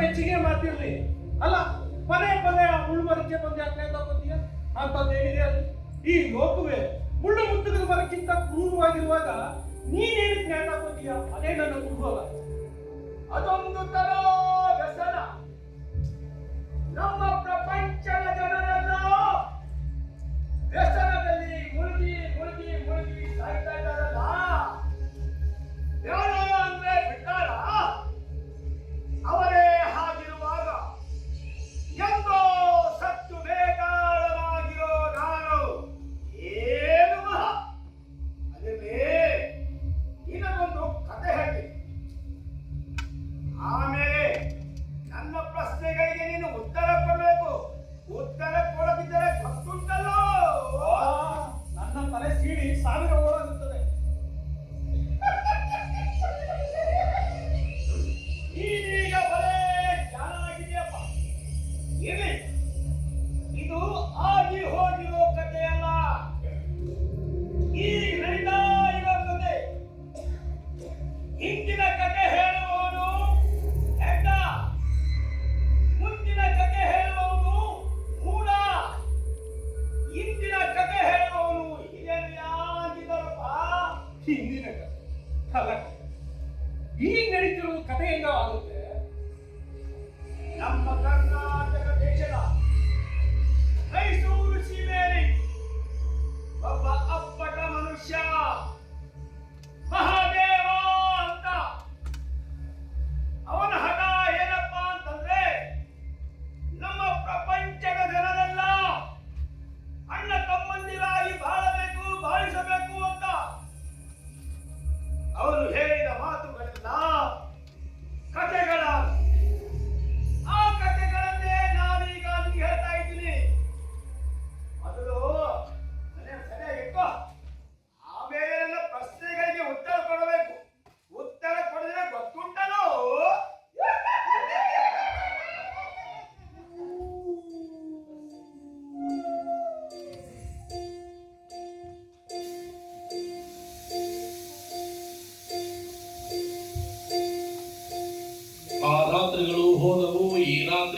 ಮೆಚ್ಚುಗೆ ಮಾತಿರ್ಲಿ. ಅಲ್ಲ, ಪದೇ ಪದೇ ಆ ಮುಳ್ಮರಕ್ಕೆ ಬಂದು ಯಾಕೆ ಅಂತದ್ದೇನಿದೆ ಅಲ್ಲಿ. ಈ ಲೋಕವೇ ಮುಳ್ಳು ಮುತ್ತುಗಳ ಮರಕ್ಕಿಂತ ಕ್ರೂರವಾಗಿರುವಾಗ ನೀನೇನು ನೇತಾಕೋತೀಯ ಅದೇ ನನ್ನ ಕುತೂಹಲ ಅದೊಂದು ತರ ವ್ಯಸನ. ನಮ್ಮ ಪ್ರಪಂಚದ ಜನರೆಲ್ಲ ಹಿಂದಿನ ಕಥೆ ಈಗ ನಡೀತಿರುವ ಕಥೆ ಹೆಂಗ ಆಗುತ್ತೆ.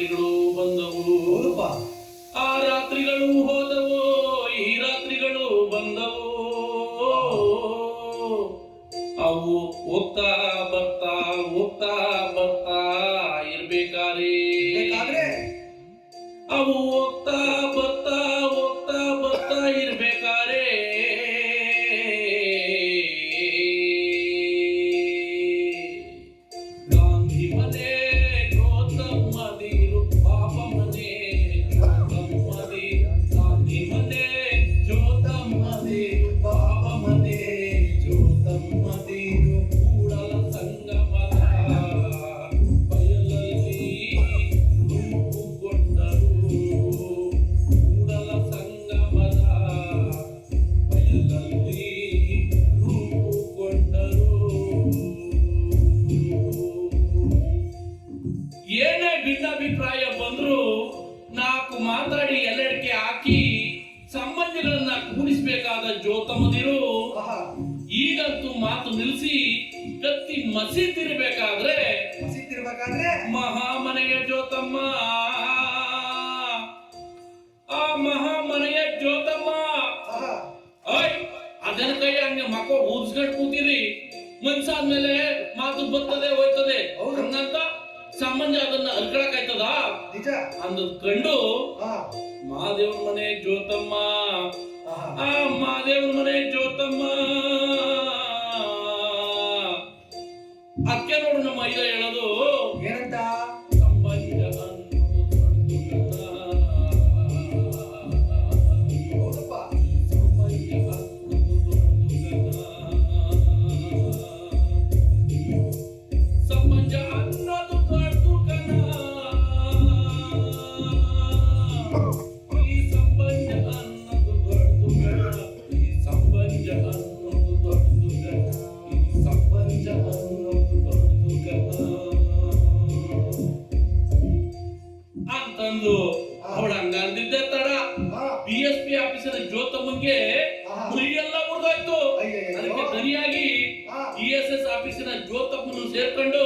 ರಾತ್ರಿಗಳು ಬಂದವು. ಆ ರಾತ್ರಿಗಳು ಹೋದವು ಈ ರಾತ್ರಿಗಳು ಬಂದವು. ಅವು ಹೋಗ್ತಾ ಬರ್ತಾ ಹೋಗ್ತಾ ಬರ್ತಾ ಇರ್ಬೇಕಾರೆ. ಅವು ಹೋಗ್ತಾ ಭಿನ್ನಾಭಿಪ್ರಾಯ ಬಂದ್ರು ನಾಲ್ಕು ಮಾತಾಡಿ ಎಲ್ಲೆಡಕ್ಕೆ ಹಾಕಿ ಸಂಬಂಧಿಗಳನ್ನ ಕೂಡಿಸಬೇಕಾದ ಜ್ಯೋತಮದಿರು ಈಗಂತೂ ಮಾತು ನಿಲ್ಲಿಸಿ ಕತ್ತಿ ಮಸೀತಿರ್ಬೇಕಾದ್ರೆ ಮಹಾಮನೆಯ ಜ್ಯೋತಮ್ಮ. ಆ ಮಹಾಮನೆಯ ಜ್ಯೋತಮ್ಮ. ಓಯ್ ಅದನ್ನ ಕೈ ಹಂಗೆ ಮಕ್ಕ ಊದ್ಸ್ಕೊಂಡು ಕೂತೀರಿ. ಮನ್ಸಾದ್ಮೇಲೆ ಮಾತು ಬರ್ತದೆ ಹೋಯ್ತದೆ. ಸಂಬಂಧ ಅದನ್ನ ಅರ್ಕೊಳಕಾಯ್ತದ ನಿಜ. ಅಂದು ಕಂಡು ಮಹಾದೇವನ ಮನೆ ಜ್ಯೋತಮ್ಮ. ಆ ಮಹಾದೇವನ ಮನೆ ಜ್ಯೋತಮ್ಮ. ಅಕ್ಕೆ ನೋಡು ನಮ್ಮ ಐದ ಹೇಳೋದು. ಏನಂತ? ಅವನಿಗೆ ಎಲ್ಲ ಮುರಿದೋಯ್ತು. ಅದಕ್ಕೆ ಸರಿಯಾಗಿ ಇ ಎಸ್ ಎಸ್ ಆಫೀಸಿನ ಜೋತಪ್ಪನು ಸೇರ್ಕೊಂಡು